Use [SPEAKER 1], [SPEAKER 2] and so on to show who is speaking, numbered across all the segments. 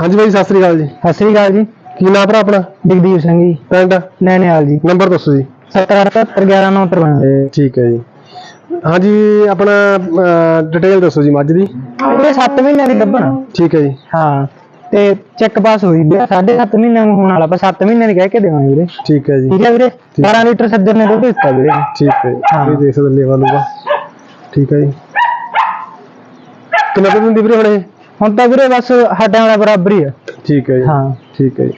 [SPEAKER 1] ਹਾਂਜੀ ਬਾਈ ਸਤਿ ਸ੍ਰੀ ਅਕਾਲ ਜੀ।
[SPEAKER 2] ਸਤਿ ਸ੍ਰੀ ਅਕਾਲ ਜੀ।
[SPEAKER 1] ਕੀ ਨਾਮ ਭਰਾ ਆਪਣਾ?
[SPEAKER 2] ਜਗਦੀਪ ਸਿੰਘ ਜੀ।
[SPEAKER 1] ਪਿੰਡ?
[SPEAKER 2] ਨੈਣਿਆਲ ਜੀ।
[SPEAKER 1] ਨੰਬਰ ਦੱਸੋ ਜੀ।
[SPEAKER 2] 771193
[SPEAKER 1] ਠੀਕ ਹੈ ਜੀ। ਹਾਂਜੀ ਆਪਣਾ ਡਿਟੇਲ ਦੱਸੋ ਜੀ ਮੱਝ ਦੀ।
[SPEAKER 2] ਇਹ 7 ਮਹੀਨਿਆਂ ਦੀ ਗੱਭਣ।
[SPEAKER 1] ਠੀਕ ਹੈ ਜੀ।
[SPEAKER 2] ਹਾਂ ਤੇ ਚੈੱਕ ਪਾਸ ਹੋਈ ਵੀ 7.5 ਮਹੀਨਿਆਂ ਨੂੰ ਹੋਣ ਵਾਲਾ ਪਰ 7 ਮਹੀਨਿਆਂ ਦੀ ਕਹਿ ਕੇ ਦੇਵਾਂਗੇ ਵੀਰੇ।
[SPEAKER 1] ਠੀਕ ਹੈ ਜੀ।
[SPEAKER 2] ਠੀਕ ਹੈ ਵੀਰੇ? 12 ਲੀਟਰ ਸੱਜਰ ਨੇ ਦੁੱਧ ਦਿੱਤਾ ਵੀਰੇ।
[SPEAKER 1] ਠੀਕ ਹੈ ਜੀ।
[SPEAKER 2] ਹਾਂ।
[SPEAKER 1] ਇਹ ਦੇਖ ਸਕਦੇ ਲੇਵਾ ਲੂਗਾ ਠੀਕ ਹੈ ਜੀ। ਕਿੰਨਾ ਦੁੱਧ ਦਿੰਦੀ ਵੀਰੇ ਹੁਣ ਇਹ?
[SPEAKER 2] ਹੁਣ ਤਾਂ ਵੀਰੇ ਬਸ ਹੱਡਾਂ ਵਾਲਾ ਬਰਾਬਰ ਹੀ ਆ।
[SPEAKER 1] ਠੀਕ ਹੈ ਜੀ।
[SPEAKER 2] ਹਾਂ।
[SPEAKER 1] ਠੀਕ ਹੈ ਜੀ।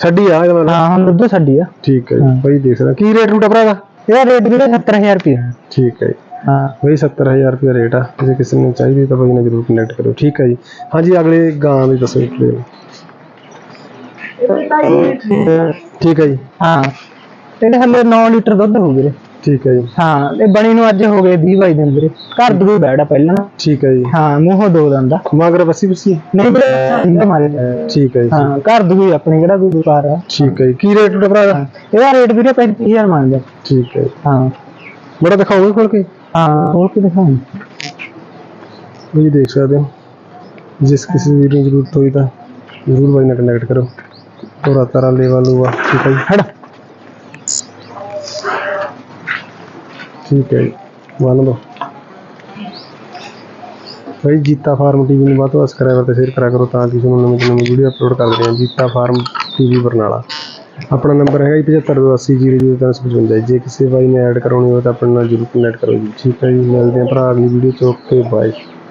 [SPEAKER 1] ਛੱਡੀ ਆ ਇਹਦਾ
[SPEAKER 2] ਹਾਂ ਹੁਣ ਦੁੱਧ ਛੱਡੀ ਆ।
[SPEAKER 1] ਠੀਕ ਹੈ। ਜੀ। ਬਾਈ ਦੇਖ ਸਕਦੇ ਕੀ ਰੇਟ ਰੂਟ ਆ ਭਰਾ ਦਾ
[SPEAKER 2] ਇਹਦਾ ਰੇਟ ਵੀਰੇ 70000 ਰੁਪਏ
[SPEAKER 1] ਠੀਕ ਹੈ ਜੀ।
[SPEAKER 2] ਹਾਂ।
[SPEAKER 1] ਬਈ 70000 ਰੁਪਏ ਰੇਟ ਆ। ਜੇ ਕਿਸੇ ਨੂੰ ਚਾਹੀਦੀ ਤਾਂ ਬਾਈ ਨਾਲ ਜਰੂਰ ਕਨੈਕਟ ਕਰੋ ਠੀਕ ਹੈ ਜੀ। ਹਾਂਜੀ ਅਗਲੇ ਗਾਂ ਦੀ ਦੱਸੋ ਠੀਕ ਹੈ ਜੀ।
[SPEAKER 2] ਹਾਂ। ਇਹਦੇ ਹਲੇ 9 ਲੀਟਰ ਦੁੱਧ ਹੋ ਵੀਰੇ।
[SPEAKER 1] ਠੀਕ ਹੈ ਜੀ।
[SPEAKER 2] ਹਾਂ ਇਹ ਬਣੀ ਨੂੰ ਅੱਜ ਹੋ ਗਏ 20 ਬਾਈ ਦਿਨ ਵੀਰੇ। ਘਰ ਦੀ ਕੋਈ ਬੈੜਾ ਪਹਿਲਾਂ।
[SPEAKER 1] ਠੀਕ ਹੈ ਜੀ।
[SPEAKER 2] ਹਾਂ ਮੂੰਹੋਂ ਦੋ ਦੰਦਾ।
[SPEAKER 1] ਮਗਰ ਬੱਸੀ ਬੱਸੀ
[SPEAKER 2] ਨਹੀਂ ਵੀਰੇ ਮਾਰੇ।
[SPEAKER 1] ਠੀਕ ਹੈ ਜੀ।
[SPEAKER 2] ਹਾਂ ਘਰ ਦੀ ਕੋਈ ਆਪਣੀ ਕਿਹੜਾ ਕੋਈ ਦੁਕਾਨ ਆ?
[SPEAKER 1] ਠੀਕ ਹੈ ਜੀ। ਕੀ ਰੇਟ ਰੂਟ ਭਰਾ? ਦਾ
[SPEAKER 2] ਇਹਦਾ ਰੇਟ ਵੀਰੇ 35000 ਮੰਗਦੇ
[SPEAKER 1] ਠੀਕ ਹੈ
[SPEAKER 2] ਹਾਂ।
[SPEAKER 1] ਬੜਾ ਦਿਖਾਓਗੇ ਖੋਲ ਕੇ?
[SPEAKER 2] ਹਾਂ ਹੋਰ ਕੀ ਦਿਖਾਉਂ
[SPEAKER 1] ਇਹ ਦੇਖ ਸਕਦੇ ਹੋ। ਜਿਸ ਕਿਸੇ ਵੀਰ ਨੂੰ ਜ਼ਰੂਰਤ ਹੋਈ ਤਾਂ ਜ਼ਰੂਰ ਬਾਈ ਨਾਲ ਕਨੈਕਟ ਕਰੋ। ਤੋਰਾ ਤਾਰਾ ਲੇਵਾ ਲੂਆ ਠੀਕ ਹੈ ਜੀ। ਹੜ ਠੀਕ ਹੈ ਜੀ, ਮੰਨ ਲਓ। ਭਾਈ ਜੀਤਾ ਫਾਰਮ ਟੀਵੀ ਨੂੰ ਵੱਧ ਤੋਂ ਵੱਧ ਸਬਸਕ੍ਰਾਈਬਰ ਤੇ ਸ਼ੇਅਰ ਕਰਿਆ ਕਰੋ ਤਾਂ ਕਿ ਤੁਹਾਨੂੰ ਨਵੀਂ ਤੋਂ ਨਵੀਂ ਵੀਡੀਓ ਅਪਲੋਡ ਕਰਦੇ ਰਹੀਏ। Jeeta farm TV Barnala. ਆਪਣਾ ਨੰਬਰ ਹੈਗਾ ਜੀ 7582800355 ਜੇ ਕਿਸੇ ਬਾਈ ਨੇ ਐਡ ਕਰਾਉਣੀ ਹੋਵੇ ਤਾਂ ਆਪਣੇ ਨਾਲ ਜਰੂਰ ਕਨੈਕਟ ਕਰੋ ਜੀ। ਠੀਕ ਹੈ ਜੀ, ਮਿਲਦੇ ਹਾਂ ਭਰਾ ਅਗਲੀ ਵੀਡੀਓ ਚ। Okay bye